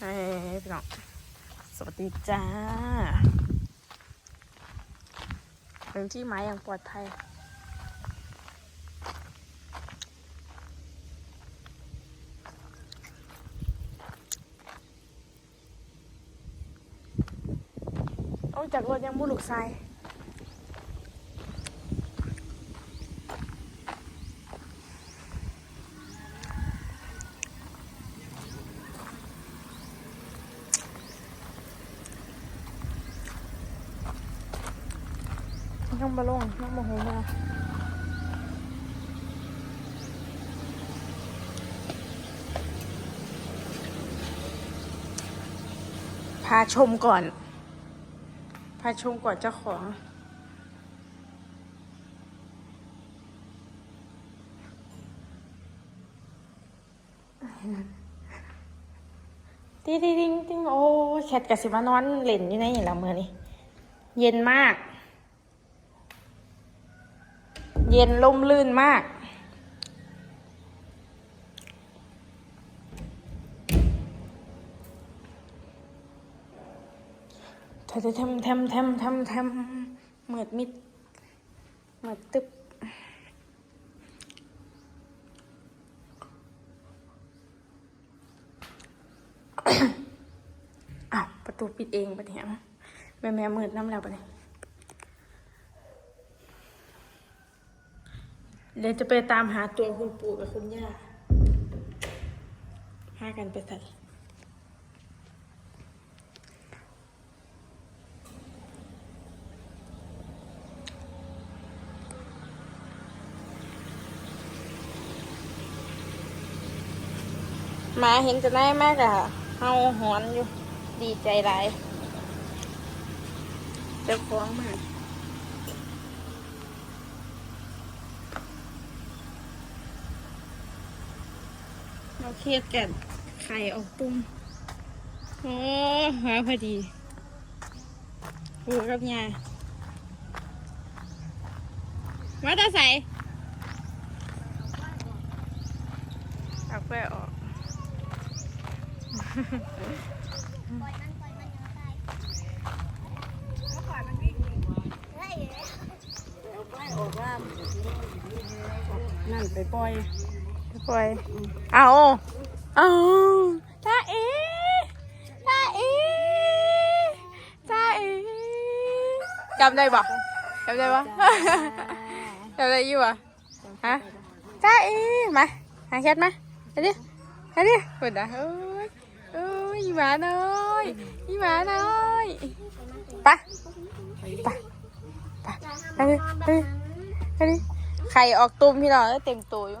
เฮ้ยพี่น้องสวัสดีจ้าถึงที่หมายอย่างปลอดภัยออกจากรถยังบุลุกทราย ยังมาลงยังมาหูมาพาชมก่อน พาชมก่อนเจ้าของติ๊งติ๊งติ๊งติ๊งโอ้แคทกับสิมานอนเล่นอยู่ในนี่ละมือนี่เย็นมาก เย็นล่มลื่นมากทำทำทำทำทำทำเหมือดมิด เหมือดตึบอ้าวประตูปิดเองปะเนี่ยแม่แม่มืดน้ำแล้วปะเนี่ย เดี๋ยวจะไปตามหาตัวคุณปู่กับคุณย่าพากันไปใส่มาเห็นจะได้มากอะเฮาหอนอยู่ ดีใจไรเจ้าของมา เราเครียดกันไข่ออกตุ้มโอ้หาพอดีดูกับยายมาตาใส่เอาไปออกปล่อยมันปล่อยมันอย่าตายเฮ้ยนั่นไปปล่อยไปปล่อยเอาเอาจ้าเอจ้าเอจ้าเอจำได้ปะจำได้ปะจำได้อยู่ปะฮะจ้าเอมาหาแคทมาเดี๋ยวดิเดี๋ยวดิเปิดนะเอ้ยเอ้ยหมาน้อยหมาน้อยไปไปไปไปเลยไปเลยไปเลยไข่ออกตุ้มพี่น้องเต็มตัวอยู่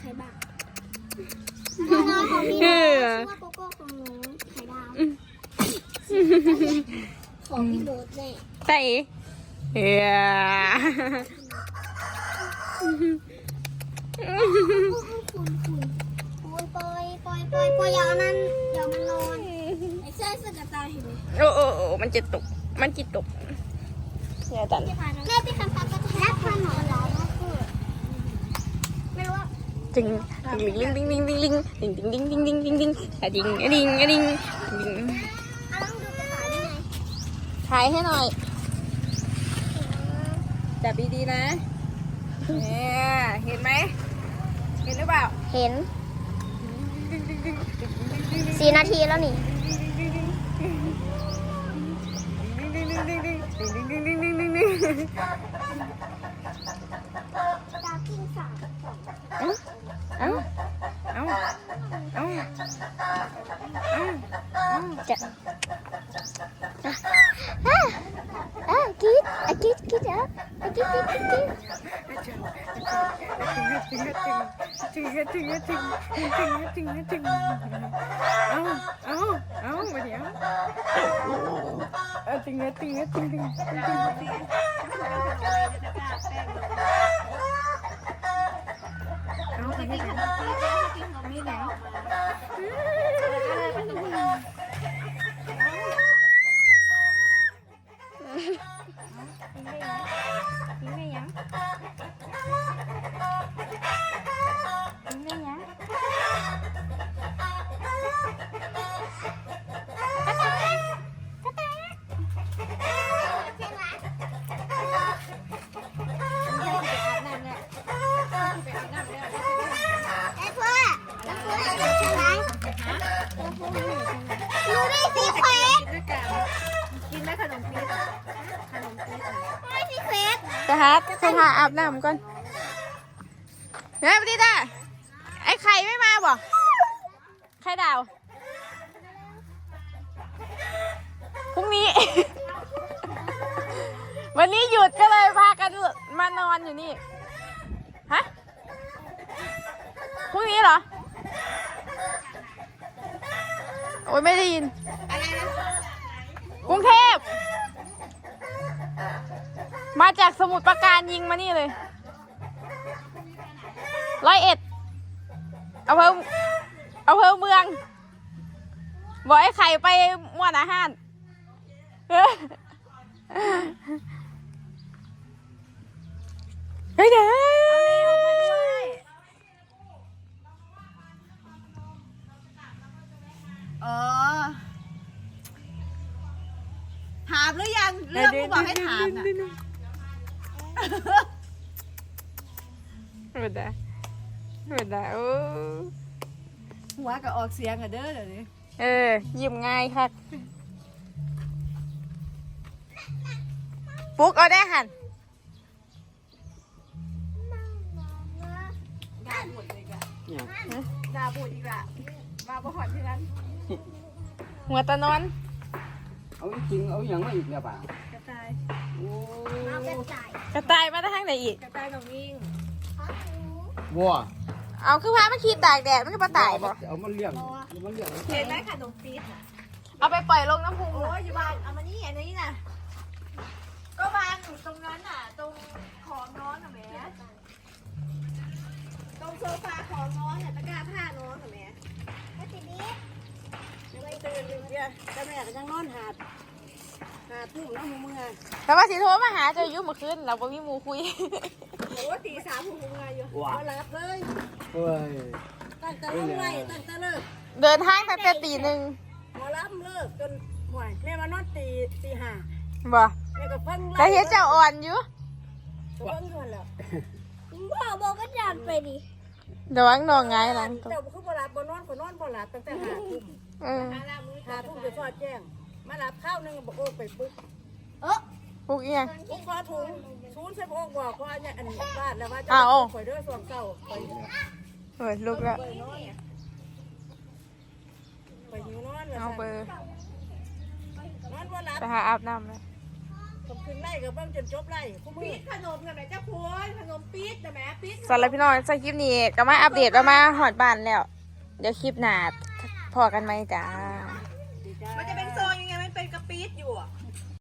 นจะตัดใครบ้างน้องของพี่นะชื่อว่าโกโก้ของหนูไข่ดาวของพี่โบ๊ทแน่ใช่เฮ้ยคุณคุณคุณปล่อยปล่อยปล่อยปล่อยอย่าเอานั้นเดี๋ยวมันร้อนไอ้เสื้อเสื้อกระต่ายเห็นไหมโอ้โอ้โอ้มันจะตก มันจะตกอย่าตัน ที่ผ่านมาแม่ที่คันคันก็แทบผ่านหนอนแล้วก็คือไม่รู้ว่า จึงลิงลิงลิงลิงลิงลิงลิงลิงลิงลิงลิงลิงลิงอะดิงอะดิงอะดิงดิงเอาลองดูภาษาได้ไงถ่ายให้หน่อยจับดีๆนะเนี่ยเห็นไหมเห็นหรือเปล่าเห็นสี่นาทีแล้วนี่ดาวกิ้งสาม เอ้า เอ้า เอ้า เอ้าเอ้าจะอะอะคิดอะคิดคิดอะอะคิดคิดคิดคิดจึงจึงจึงจึงจึงจึงจึงจึงเอ้าเอ้าเอ้ามาเดี๋ยวตึงเนื้อตึงเนื้อตึงตึง ตึงตึงเอาไปให้กันมีไหน นได้ขนมปี๊บขนมปี๊บได้สีเค้กจะฮัทไปหาอาบน้ำก่อนเฮ้ยปฏิตาไอ้ไข่ไม่มาบ่ไข่ดาวพรุ่งนี้ วันนี้หยุดก็เลยพากันมานอนอยู่นี่ฮะพรุ่งนี้เหรอ โอ้ยไม่ได้ยิน กรุงเทพ มาจากสมุทรปราการยิงมานี่เลย ร้อยเอ็ดเอาเพิ่มเอาเพิ่มเมือง บอกไอ้ไข่ไปม่วนอาหาร บอกให้ถามน่ะเปิดได้เปิดได้โอ้หัวกับออกเสียงอะเด้อเดี๋ยวนี้เออยิ้มง่ายค่ะปุ๊กเอาได้หันด่าบุดเลยกะด่าบุดอีกละมาบ่หอดที่นั้นหัวตะนอน เอาจริงเอาอย่างมาอีกแล้วป่ะกระต่ายโอ้เอา กระต่ายกระต่ายมาได้ทางไหนอีก กระต่ายหนองยิงวัวเอาคือพามาขี่ตากแดดมันก็ปลาตายบ่เอามันเลี้ยงเอามันเลี้ยงเห็นไหมขนมปี๊บน่ะเอาไปปล่อยลงน้ำพุงโอ้ยอยู่บ้านเอามานี่อันนี้น่ะก็วางอยู่ตรงนั้นน่ะ ตรงของน้องน่ะแหม่ตรงโซฟาของน้องเนี่ยตะกร้าผ้าน้องน่ะแหม่ก็สีนี้ยังไม่ตื่นอยู่เดียวแต่แม่ก็ยังนอนหาด หาดทุ่มน้ำหูเมื่อแต่ว่าสิโทรมาหาเจะยุ่เมื่อคืนเราบ่มีหมูคุย โอ้ตีสามหูเมื่ออยู่มารับเลยเฮ้ยตั้งแต่ลงไล่ตั้งแต่เลิกเดินทางตั้งแต่ตีหนึ่งหมอรับเลิกจนห่วยแม่มานอนตีตีห้าบ่แม่ก็ฟังแต่เฮ็ดเจ้าอ่อนอยู่ก็ฟังอยู่หั่นแหล้วพ่อบอกก็จับไปดิเดี๋ยววังนอนไงายหลังตกเจ้าคือบ่รับบ่นอนก็นอนบ่หลับตั้งแต่ห้าทุ่มเออห้าทุ่มจะสอดแจ้ง มารับข้าวหนึงบอกโอ้ไปปุ๊บปุ๊กเอียงปุ๊บพอถุงชูนใส่บอกบอกว่าเนี่ยอันนี้บ้านแล้วว่าจะอ้าว ข่อยเด้อส่วนเก่าไปเฮ้ยลุกแล้วไปนอนไปหิวนอนแล้วเอาเบอร์นอนบ่หลับไปหาอาบน้ำเลยผมขึ้นไล่กับเบิ่งจนจบไล่คู่มือขนมน่ะแม่เจ้าพวนขนมปี๊ดน่ะแม่ปี๊ดสำหรับพี่น้องสคลิปนี้ก็มาอัปเดตว่ามาหอดบ้านแล้ว เดี๋ยวคลิปหน้าพอกันไหมจ้า มันจะเป็นโซนยังไงมันเป็ น